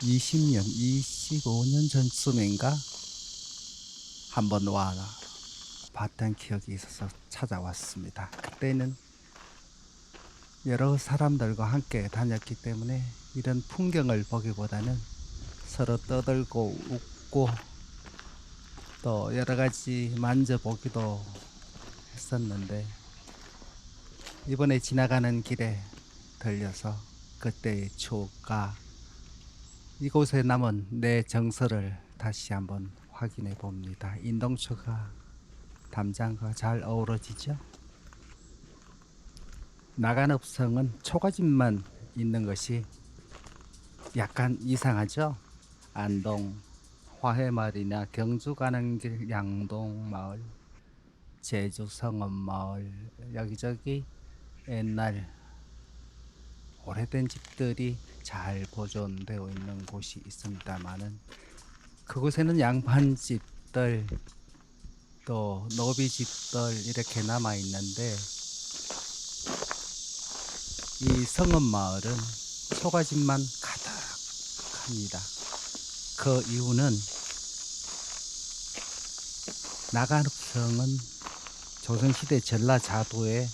20년, 25년 전쯤인가 한 번 와 봤던 기억이 있어서 찾아왔습니다. 그때는 여러 사람들과 함께 다녔기 때문에 이런 풍경을 보기보다는 서로 떠들고 웃고 또 여러 가지 만져보기도 했었는데 이번에 지나가는 길에 들려서 그때의 추억과 이곳에 남은 내 정서를 다시 한번 확인해 봅니다. 인동초가 담장과 잘 어우러지죠? 나간읍성은 초가집만 있는 것이 약간 이상하죠? 안동, 화해마을이나 경주 가는 길 양동 마을, 제주 성읍 마을 여기저기 옛날 오래된 집들이 잘 보존되어 있는 곳이 있습니다만은 그곳에는 양반집들 또 노비집들 이렇게 남아 있는데 이 성읍 마을은 초가집만 가득합니다. 그 이유는 나간읍성은 조선시대 전라자도의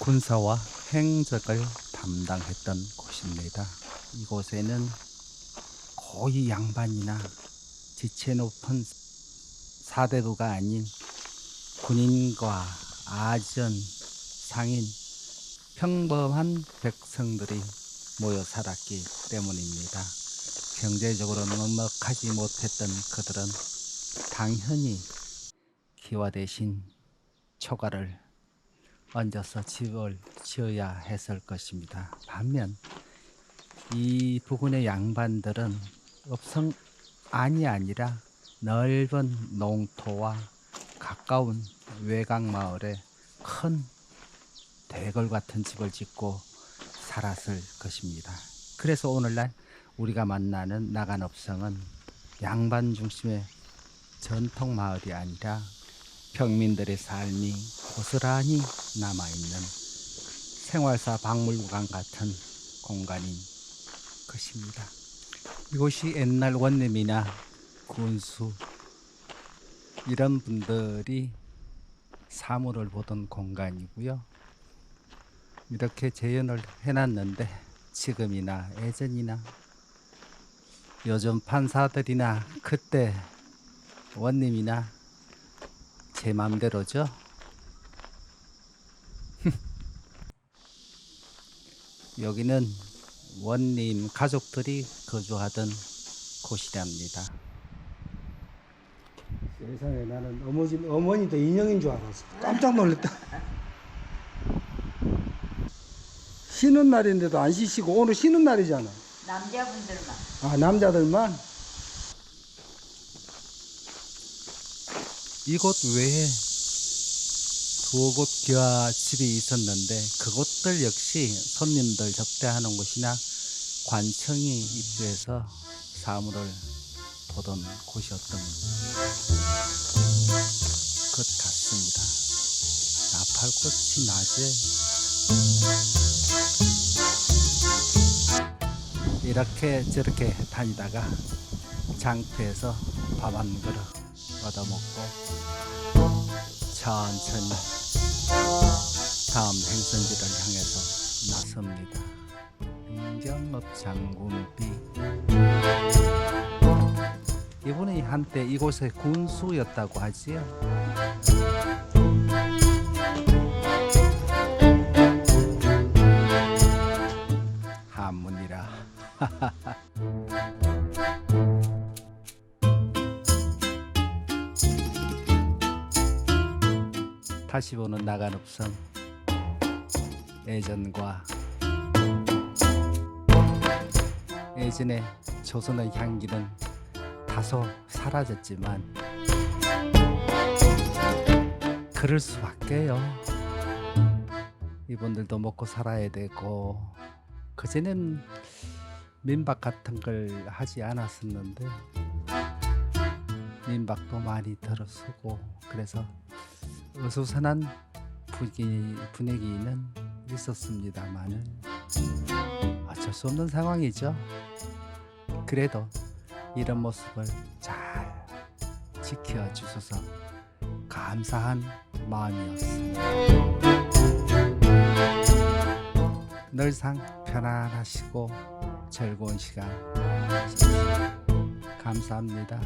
군사와 행적을 담당했던 곳입니다. 이곳에는 거의 양반이나 지체 높은 사대도가 아닌 군인과 아전, 상인, 평범한 백성들이 모여 살았기 때문입니다. 경제적으로 넉넉하지 못했던 그들은 당연히 기와 대신 초가를 얹어서 집을 지어야 했을 것입니다. 반면 이 부근의 양반들은 업성 안이 아니라 넓은 농토와 가까운 외곽 마을에 큰 대궐 같은 집을 짓고 살았을 것입니다. 그래서 오늘날 우리가 만나는 나간업성은 양반 중심의 전통 마을이 아니라 평민들의 삶이 고스란히 남아있는 생활사 박물관 같은 공간인 것입니다. 이곳이 옛날 원룸이나 군수 이런 분들이 사물을 보던 공간이고요. 이렇게 재현을 해놨는데 지금이나 예전이나 요즘 판사들이나 그때 원님이나 제 맘대로죠. 여기는 원님 가족들이 거주하던 곳이랍니다. 세상에 나는 어머니, 어머니도 인형인 줄 알았어. 깜짝 놀랐다. 쉬는 날인데도 안 쉬시고 오늘 쉬는 날이잖아. 남자분들만 아 남자들만 이곳 외에 두어 곳 기와 집이 있었는데 그곳들 역시 손님들 접대하는 곳이나 관청이 입주해서 사물을 보던 곳이었던 것 같습니다. 나팔꽃이 낮에 이렇게 저렇게 다니다가 장터에서 밥 한 그릇 얻어먹고 천천히 다음 행선지를 향해서 나섭니다. 행정업 장군비 이분이 한때 이곳의 군수였다고 하지요. 다시 보는 나간읍성 예전과 예전의 조선의 향기는 다소 사라졌지만 그럴 수밖에요. 이분들도 먹고 살아야 되고 그전엔 민박 같은 걸 하지 않았었는데 민박도 많이 들어서고 그래서 어수선한 분위기, 분위기 는 있었습니다만은 어쩔 수 없는 상황이죠. 그래도 이런 모습을 잘 지켜주셔서 감사한 마음이었습니다. 늘상 편안하시고 즐거운 시간. 감사합니다.